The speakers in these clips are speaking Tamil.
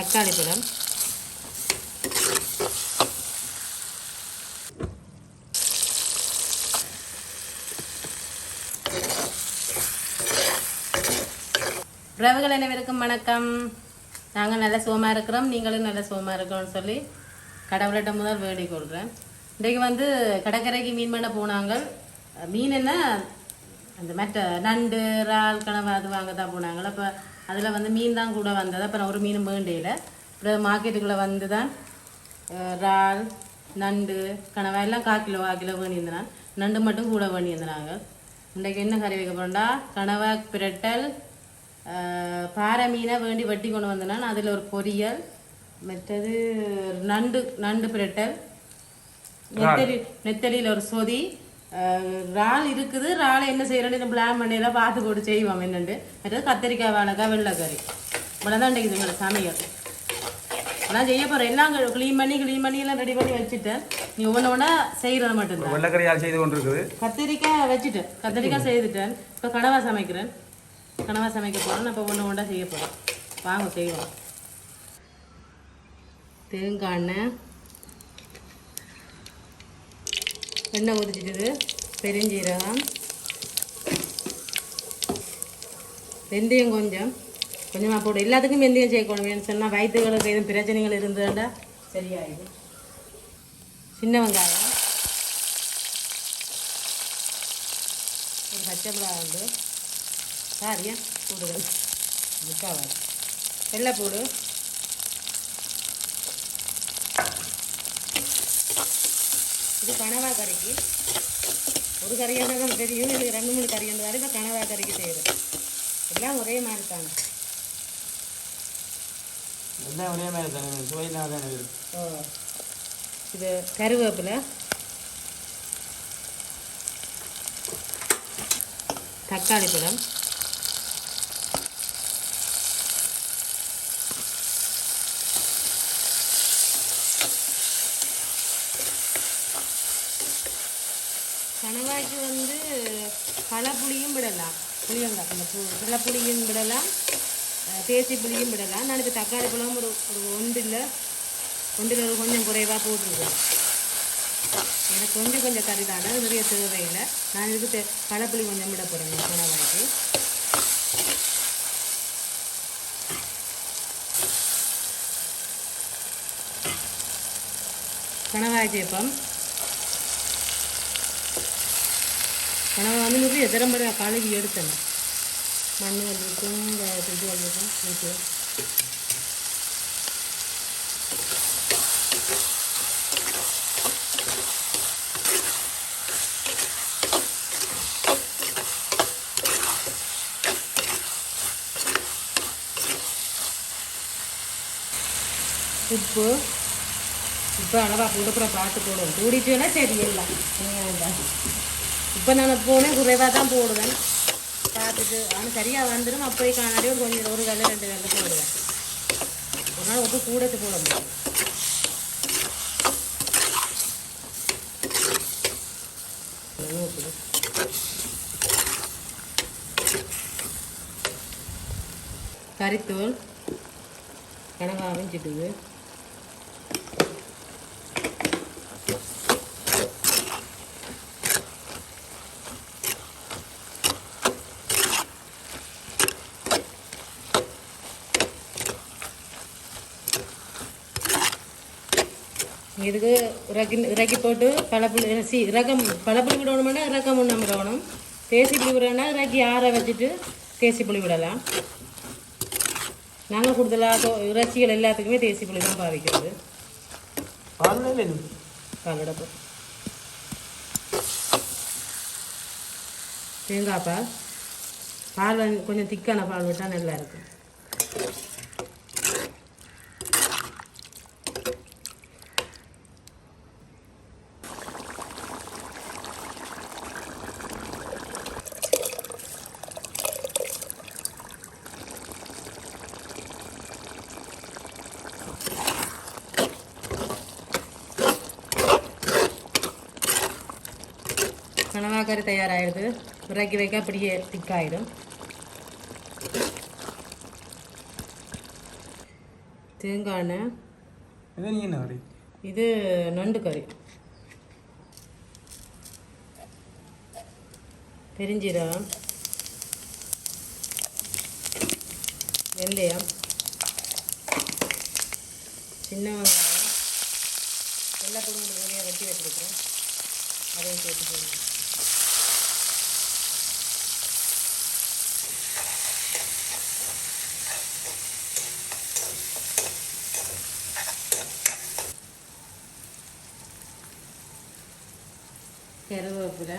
தக்காளி பழம். உறவுகள் அனைவருக்கும் வணக்கம். நாங்கள் நல்ல சுகமாக இருக்கிறோம். நீங்களும் நல்ல சுகமாக இருக்கோம்னு சொல்லி கடவுள்கிட்ட முதல் வேண்டிக் கொள்கிறேன். இன்றைக்கு வந்து கடற்கரைக்கு மீன் பண்ண போனாங்க. மீன் என்ன? அந்த மற்ற நண்டு இறால் கனவா அது வாங்க தான் போனாங்க. அப்போ அதில் வந்து மீன் தான் கூட வந்தது. அப்புறம் ஒரு மீனும் வேண்டியில. அப்புறம் மார்க்கெட்டுக்குள்ளே வந்து தான் இறால் நண்டு கனவா எல்லாம் கால் கிலோ கால் கிலோ வேண்டியிருந்தான். நண்டு மட்டும் கூட வேண்டியிருந்தாங்க இன்றைக்கு என்ன கறி வைக்க போறோம்டா? கனவா பிரட்டல் பாறை மீனை வேண்டி வெட்டி கொண்டு வந்தேன் அதில் ஒரு பொரியல் மற்றது நண்டு நண்டு பிரட்டல் நெத்தலி நெத்தலியில் ஒரு சொதி இறால் இருக்குது. இறாலை என்ன செய்யறேன்னு பிளான் பண்ணியெல்லாம் பார்த்து போட்டு செய்வோம். என்னண்டு? மற்றது கத்திரிக்காய் வாழைக்காய் வெள்ளைக்கறி. இவ்வளோதான் இன்றைக்கு இதுங்களோட சமையல். நான் செய்ய போகிறேன் எல்லாம் க்ளீன் பண்ணி க்ளீன் பண்ணி எல்லாம் ரெடி பண்ணி வச்சுட்டேன். நீ ஒன்று ஒன்றா செய்கிறது மட்டும்தான். வெள்ளக்கறியால் செய்து கொண்டிருக்குது? கத்திரிக்காய் வச்சுட்டேன். கத்திரிக்காய் செய்துட்டேன். இப்போ கனவா சமைக்கிறேன். கனவா சமைக்க போகிறேன் நான் இப்போ ஒன்று ஒன்றா செய்ய போகிறேன் வாங்க செய்வோம். தேங்காய் எண்ணெய். எண்ணெய் ஊற்றிட்டுது பெருஞ்சீரகம். வெந்தயம் கொஞ்சம். கொஞ்சமாக போடு. எல்லாத்துக்கும் வெந்தயம் சேர்க்கணும் வேணும் சொன்னால் வயிற்றுகளுக்கு எதுவும் பிரச்சனைகள் இருந்ததுண்டா சரியாயிடும். சின்ன வெங்காயம். ஒரு பச்சை மிளகாய் உண்டு சாரியா கூடுதல். முக்காவாது வெள்ளைப்பூடு கனவா கறிக்கு. ஒரு கறியாக தான் தெரியும். இது ரெண்டு மூணு கறி இருந்தாலும் இப்போ கனவா கறிக்கு செய்யுது எல்லாம் ஒரே மாதிரி தானே. எல்லாம் ஒரே மாதிரி தானே. சுவையில்லாம தானே ஓ இது கருவேப்பிலை. தக்காளி பழம். விடலாம். புளியங்காய் அந்த பு புளியும் விடலாம். தேசி புளியும் விடலாம். நான் இப்போ தக்காளி பழம் ஒரு ஒரு ஒன்றில் ஒன்றில் ஒரு கொஞ்சம் குறைவாக போட்டிருக்கேன். எனக்கு கொஞ்சம் கொஞ்சம் கறி தானே. நிறைய தேவையில்லை. நான் இதுக்கு தே- பழப்புளி கொஞ்சம் விட போகிறேன் கணவாய்க்கு கணவாய் சேப்பம் கனவை வந்து நிறைய திறம்பட கழுவி எடுத்தேன். மண் வலிக்கும் இது வலிக்கும் ஊற்று உப்பு இப்போ அளவாக கொடுக்குற பார்த்து போடுவேன் கூடிச்சுன்னா சரி எல்லாம். இப்போ நான் போனேன் குறைவாக தான் போடுவேன். பார்த்துட்டு ஆனால் சரியாக வந்துடும் அப்படியே காணாடி ஒரு கொஞ்சம் ஒரு கல்லு ரெண்டு கல்லு போடுவேன். ஒரு நாள் உப்பு கூடத்து போட முடியும். கறித்தூள் கனகாவும் சிட்டுது இதுக்கு இறக்கி இறக்கி போட்டு பழப்புளி சி இறக்கம் பழப்புளி விடணும்னா இறக்கம் ஒன்று விடணும். தேசி புளி விடணும்னா இறக்கி ஆற வச்சுட்டு தேசி புளி விடலாம். நாங்கள் கூடுதலாக இறைச்சிகள் எல்லாத்துக்குமே தேசி புளி தான் பாவிக்கிறது. பாலோட தேங்காய் பால். பால் கொஞ்சம் திக்கான பால் விட்டால் நல்லா இருக்கும். கனவாக்கறி தயாராகிடுது இறக்கி வைக்க அப்படியே திக்காயிடும். தேங்காய் எண்ணெய். இது நண்டு கறி. பெருஞ்சீரகம். வெந்தயம். சின்ன வெங்காயம். எல்லா பொருளும் நிறைய வெட்டி வச்சுருக்கேன் அதையும் சேர்த்து போடணும். கருவேப்பிலை.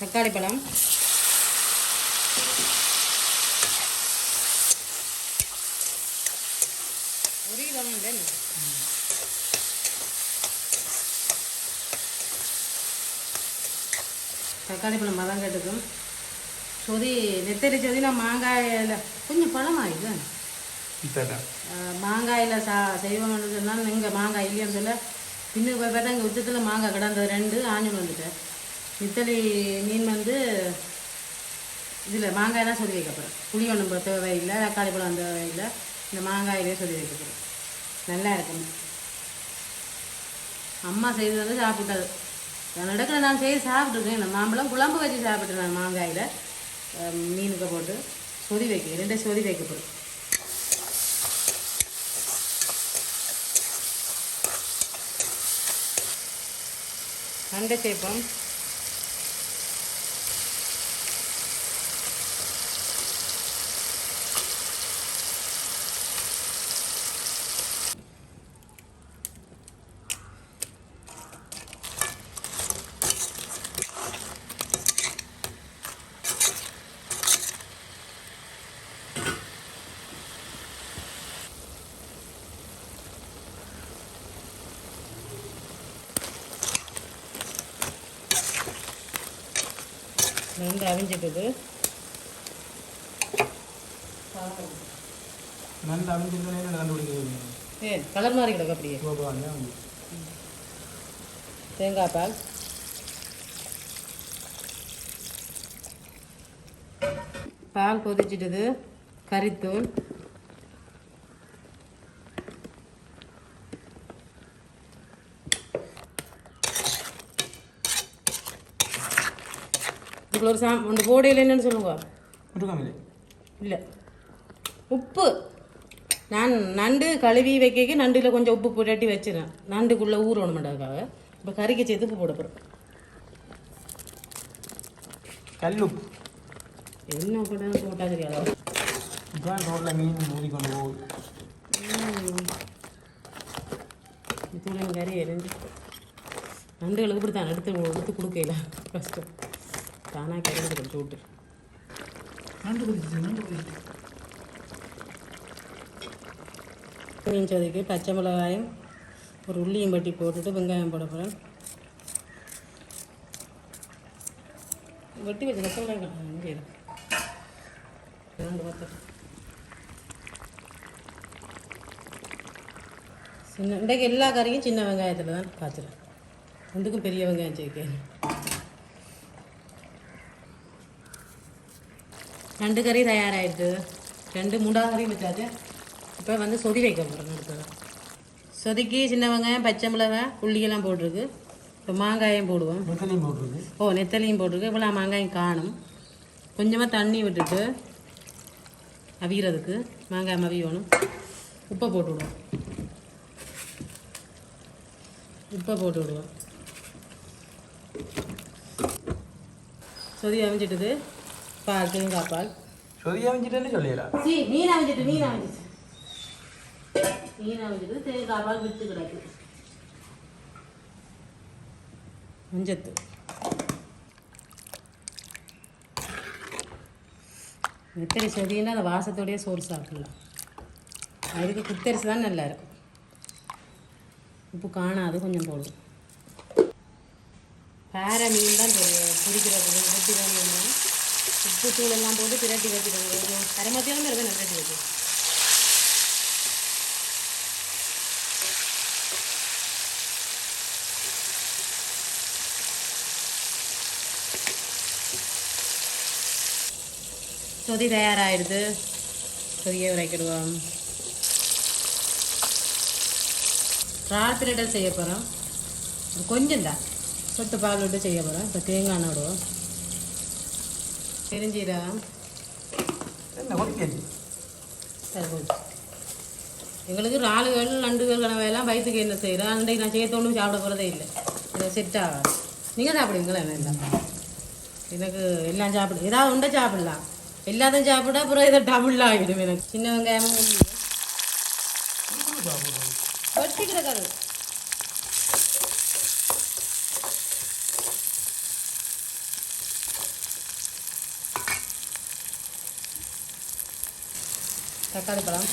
தக்காளி பழம். ஒரு கிலோ வேணும் தக்காளி பழம் மதம் கட்டுக்கும். சொதி நான் மாங்காயில் கொஞ்சம் பழமாயிடுது இத்தட்டா மாங்காயில் சா செய்வோம்னு சொன்னால் இங்கே மாங்காய் இல்லைன்னு சொல்ல இன்னும் போய் பார்த்தா இங்கே உச்சத்தில் மாங்காய் கிடந்தது ரெண்டு ஆஞ்சல் வந்துட்டேன். நெத்தலி மீன் வந்து இதில் மாங்காய் தான் சொல்லி வைக்கப்படுறேன் புளி ஒன்றும் தேவையில்லை தக்காளி பழம் தேவையில்லை இந்த மாங்காயிலே சொல்லி வைக்கப்படுறேன் நல்லா இருக்கும். அம்மா செய்தது வந்து சாப்பிட்டது. நடக்கிற நான் செய்து சாப்பிட்ருக்கேன் இந்த மாம்பழம் குழம்பு வச்சு சாப்பிட்டேன் நான் மாங்காயில். மீனுக்கு போட்டு சொதி வைக்க ரெண்டே சொதி வைக்கப்படும் அண்டை சேர்ப்போம் ரெண்டு அவிஞ்சிட்டது. நல்ல அமைஞ்சிருக்கணும் என்ன கண்டுபிடிக்கிறது? ஏ கலர் மாதிரி கிடக்கு அப்படியே. தேங்காய் பால். பால் கொதிச்சிட்டது. கறித்தூள் இதுக்குள்ள ஒரு சாம் அந்த போடையில் என்னன்னு சொல்லுங்க. இல்லை. உப்பு. நான் நண்டு கழுவி வைக்க நண்டில் கொஞ்சம் உப்பு புரட்டி வச்சிடறேன். நண்டுக்குள்ளே ஊறணும் மாட்டாதுக்காக இப்போ கறிக்கு சேர்த்து உப்பு போட போகிறேன் கல்லுப்பு என்ன போட போட்டால் தெரியாது? இதான் ரோட்டில் மீன் மூடிக்கொண்டு போகுது இதுல கறி எரிஞ்சு. நண்டுகளுக்கு இப்படி தான் எடுத்து எடுத்து கொடுக்கல. கஷ்டம் தானாக சூட்டு நண்டு குதிச்சு நண்டு குதிச்சு மீன் சோதிக்கு பச்சை மிளகாயும் ஒரு உள்ளியும் பட்டி போட்டுட்டு வெங்காயம் போட போகிறேன் வெட்டி வச்சு மிளகாய் இங்கே. ரெண்டு சின்ன இன்றைக்கு எல்லா கறியும் சின்ன வெங்காயத்தில் தான் காய்ச்சிடும் ரெண்டுக்கும் பெரிய வெங்காயம் சேர்க்க ரெண்டு கறி தயாராகிடுது ரெண்டு முண்டா கறியும் வச்சாச்சு இப்போ வந்து சொதி வைக்க போகிறோம் அடுத்தது சொதிக்கு சின்ன வெங்காயம் பச்சை மிளகாய் உள்ளியெல்லாம் போட்டிருக்கு இப்போ மாங்காயம் போடுவோம் வெத்தலையும் போட்டுருக்கு ஓ நெத்தலியும் போட்டிருக்கு இவ்வளோ மாங்காயம் காணும் கொஞ்சமாக தண்ணி விட்டுட்டு அவிகிறதுக்கு மாங்காய் மவியணும் உப்பை போட்டு விடுவோம் உப்பை போட்டு விடுவோம் சொதி அவிஞ்சிட்டுது பால் தேங்காய் பால் சொதி அமைஞ்சிட்டேன்னு சொல்லிடலாம் சீ மீன் அவிஞ்சிட்டு மீன் அவிஞ்சிட்டு மீன் அவிஞ்சிட்டு தேங்காய் பால் விட்டு கிடக்கு மஞ்சத்து நெத்தரி சொதின்னா அந்த வாசத்தோடய சோறு சாப்பிடலாம் அதுக்கு குத்தரிசி தான் நல்லா இருக்கும் உப்பு காணாது கொஞ்சம் போடும் பாறை மீன் தான் பிடிக்கிறது வெட்டி தான் உப்பு தூள் எல்லாம் போட்டு பிரட்டி வச்சுக்கோங்க கொஞ்சம் அரை மத்தியானம் இருக்க நான் பிரட்டி வச்சு சொதி தயாராகிடுது சொதியை உரைக்கிடுவோம். ரால் பிரட்டல் செய்ய போகிறோம் கொஞ்சம் தான் சொத்து பால் விட்டு செய்ய போகிறோம் இப்போ தேங்காய் விடுவோம். பெருஞ்சீரகம் எங்களுக்கு இறாலுகள் நண்டுகள் கனவையெல்லாம் வயிற்றுக்கு என்ன செய்கிறோம் அன்றைக்கு நான் செய்ய தோணும் சாப்பிட போகிறதே இல்லை. எனக்கு செட் ஆகாது நீங்கள் சாப்பிடுவீங்களா என்ன எனக்கு எல்லாம் சாப்பிடு ஏதாவது உண்டை சாப்பிடலாம். எல்லாத்தையும் சாப்பிட அப்புறம் இதை டபுள் ஆகிடும் எனக்கு. சின்ன வெங்காயமும் உள்ளியும். வெட்டி தக்காளி பழம்.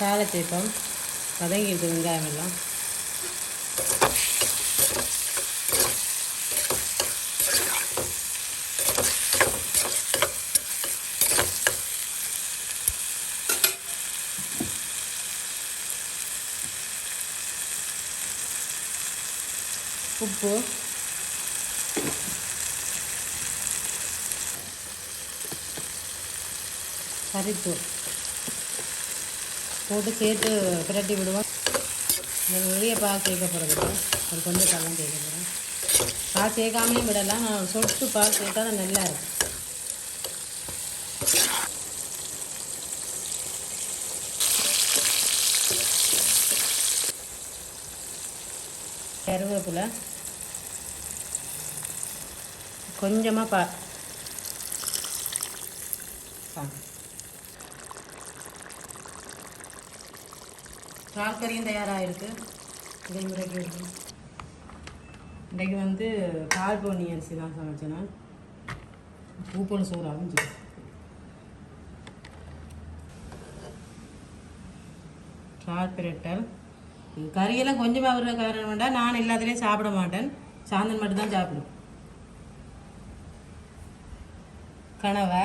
காலத்தீப்பம் சேர்ப்போம் வதங்கிட்டு வெங்காயம் எல்லாம். உப்பு கறிப்பு போட்டு சேர்த்து பிரட்டி விடுவோம். இந்த நிறைய பா சேர்க்க போகிறது ஒரு கொஞ்சம் பால்லாம் கேட்க போகிறேன் பா சேர்க்காமையும் விடலாம். நான் சொட்டு பா சேர்த்தா தான் நல்லா இருக்கும். கருவேப்பிலை கொஞ்சமாக பா. பா இறால் கறியும் தயாராகிருக்கு இதை முறைக்கு இன்றைக்கு வந்து பால் பொன்னி அரிசி தான் சமைச்சேன் நான் பூப்பொழு சோறாகவும் செய்யும் இறால் பிரட்டல். கறியெல்லாம் கொஞ்சமாக வர்ற காரணம் வேண்டாம் நான் எல்லாத்துலேயும் சாப்பிட மாட்டேன். சாந்தன் மட்டும்தான் சாப்பிடும். கனவை.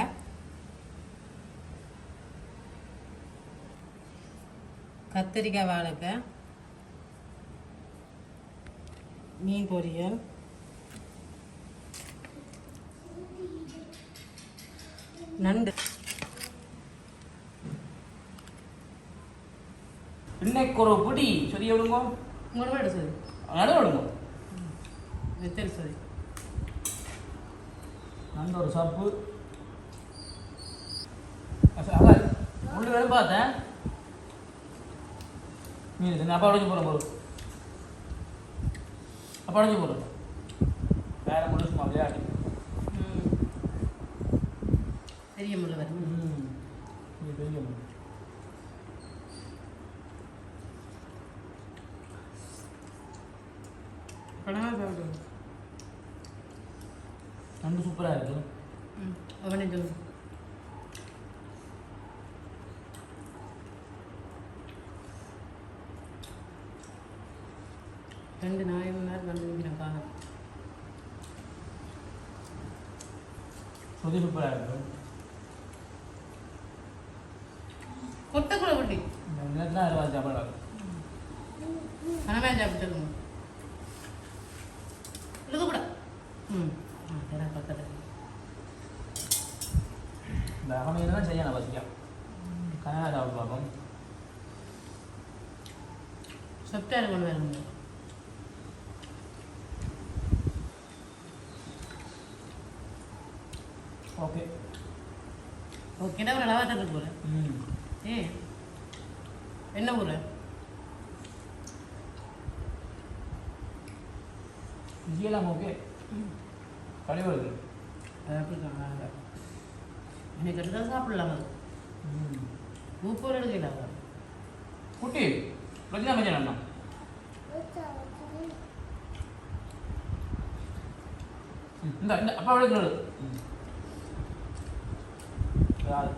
கத்திரிக்காய் வாழைக்காய் மீன் பொரியல். நண்டு. இன்னைக்கு ஒரு பிடி. சொல்லி விடுங்க. முருகடு சொல்லி நடு விடுங்க. வெத்தல் சொல்லி நல்ல ஒரு சப்பு. முள்ளு வேணும் பார்த்தேன். மீன் தின்னு அப்பா உடஞ்சி போகிறோம் போகிறோம் அப்பா உடஞ்சி போகிறோம் வேற முள்ளு சும்மா விளையாடி பெரிய முள்ளு வரும் ம் இது பெரிய முள்ளு. நண்டு சூப்பராக இருக்கு. ம் அவனே சொல்லு. ரெண்டு நாய் நேரம் வந்து நிற்கிறேன் காணும் சுதி சூப்பராக இருக்கு. கொட்டக்குள்ள வண்டி இந்த நேரத்தில் அறுபது சாப்பாடு பணமே சாப்பிட்டுருங்க இழுக்கப்பட. ம். ஆ தரேன் பக்கத்தில். இந்த அகமையில் தான் செய்யணும் பசிക്കാം கனகா சாப்பிட்டு பார்ப்போம். சொப்டார் கொண்டு வரணும் ஓகே ஓகேடா ஒரு அளவாட்டத்துக்கு போகிறேன் ம். ஏ என்ன ஊர்? இங்கெல்லாம் ஓகே கழிவு இன்னைக்கு எடுத்தால் சாப்பிடலாம்? அது ம். உப்பு எடுக்கல குட்டி பிரச்சனை பிரச்சனை அண்ணா இந்த இந்த அப்பா விளக்கு யாரு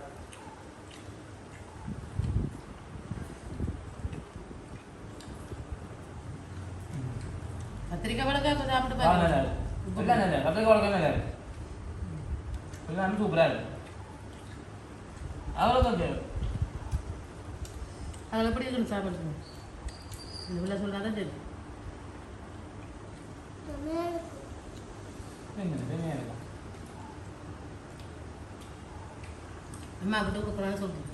கத்திரிக்காய் வளர்க்க சாப்பிட்டு ஆ, நல்லா பாருங்க நல்லா இருக்கு. கத்திரிக்காய் வளர்க்க நல்லா இருக்கு. எல்லாமே சூப்பரா இருக்கு. அதில் எப்படி சாப்பிடுங்க இந்த பிள்ளை சொல்றாதான் தெரியும் என்ன, என்ன இருக்கு? அம்மா கிட்ட கொடுக்குறான்னு சொல்லுங்க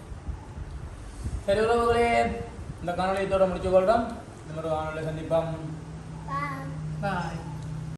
சரி உறவுகளே இந்த காணொலியத்தோட முடிச்சு கொள்றோம் இந்த மாதிரி காணொலியை சந்திப்போம். பாய்